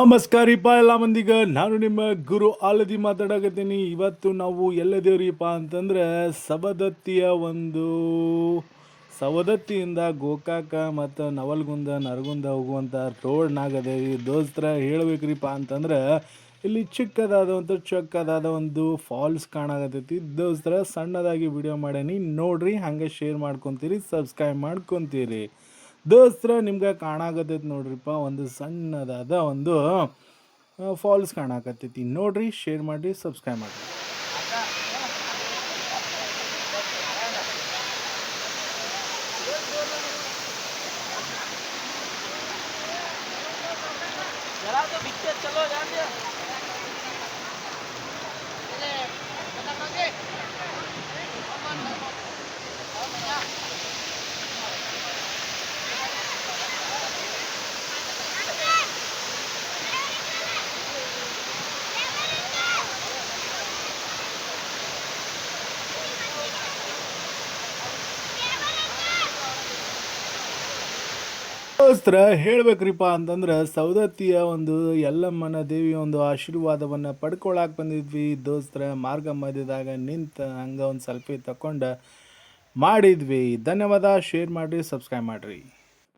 ನಮಸ್ಕಾರಿಪ್ಪ ಎಲ್ಲ ಮಂದಿಗೆ. ನಾನು ನಿಮ್ಮ ಗುರು ಆಲದಿ ಮಾತಾಡಕತ್ತೀನಿ. ಇವತ್ತು ನಾವು ಎಲ್ಲದೇವ್ರಿಪ್ಪ ಅಂತಂದ್ರೆ ಸವದತ್ತಿಯ ಒಂದು ಸವದತ್ತಿಯಿಂದ ಗೋಕಾಕ ಮತ್ತು ನವಲ್ಗುಂದ, ನರಗುಂದ ಹೋಗುವಂಥ ರೋಡ್ನಾಗದೇವಿ ದೋಸ್ತ್ರ ಹೇಳ್ಬೇಕ್ರಿಪ್ಪ ಅಂತಂದ್ರೆ ಇಲ್ಲಿ ಚಿಕ್ಕದಾದ ಒಂದು ಚೊಕ್ಕದಾದ ಒಂದು ಫಾಲ್ಸ್ ಕಾಣಾಗತ್ತೈತಿ ದೋಸ್ತ್ರ ಸಣ್ಣದಾಗಿ ವಿಡಿಯೋ ಮಾಡೇನಿ. ನೋಡ್ರಿ, ಹಂಗೆ ಶೇರ್ ಮಾಡ್ಕೊತೀರಿ ಸಬ್ಸ್ಕ್ರೈಬ್ ಮಾಡ್ಕೊತೀರಿ. ದೋಸ್ತರ ನಿಮ್ಗೆ ಕಾಣಾಕತ್ತೈತಿ ನೋಡ್ರಿಪ್ಪ ಒಂದು ಸಣ್ಣದಾದ ಒಂದು ಫಾಲ್ಸ್ ಕಾಣಾಕತ್ತೈತಿ ನೋಡ್ರಿ ಶೇರ್ ಮಾಡಿ ಸಬ್ಸ್ಕ್ರೈಬ್ ಮಾಡಿ जरा तो पीछे चलो जान दे ದೋಸ್ತರ ಹೇಳ್ಬೇಕ್ರಿಪ್ಪ ಅಂತಂದ್ರೆ ಸೌದತ್ತಿಯ ಒಂದು ಎಲ್ಲಮ್ಮನ ದೇವಿ ಒಂದು ಆಶೀರ್ವಾದವನ್ನು ಪಡ್ಕೊಳಕ್ಕೆ ಬಂದಿದ್ವಿ. ದೋಸ್ತ್ರ, ಮಾರ್ಗ ಮಧ್ಯದಾಗ ನಿಂತ ಹಂಗೆ ಒಂದು ಸೆಲ್ಫಿ ತಕೊಂಡು ಮಾಡಿದ್ವಿ. ಧನ್ಯವಾದ. ಶೇರ್ ಮಾಡಿರಿ ಸಬ್ಸ್ಕ್ರೈಬ್ ಮಾಡಿರಿ.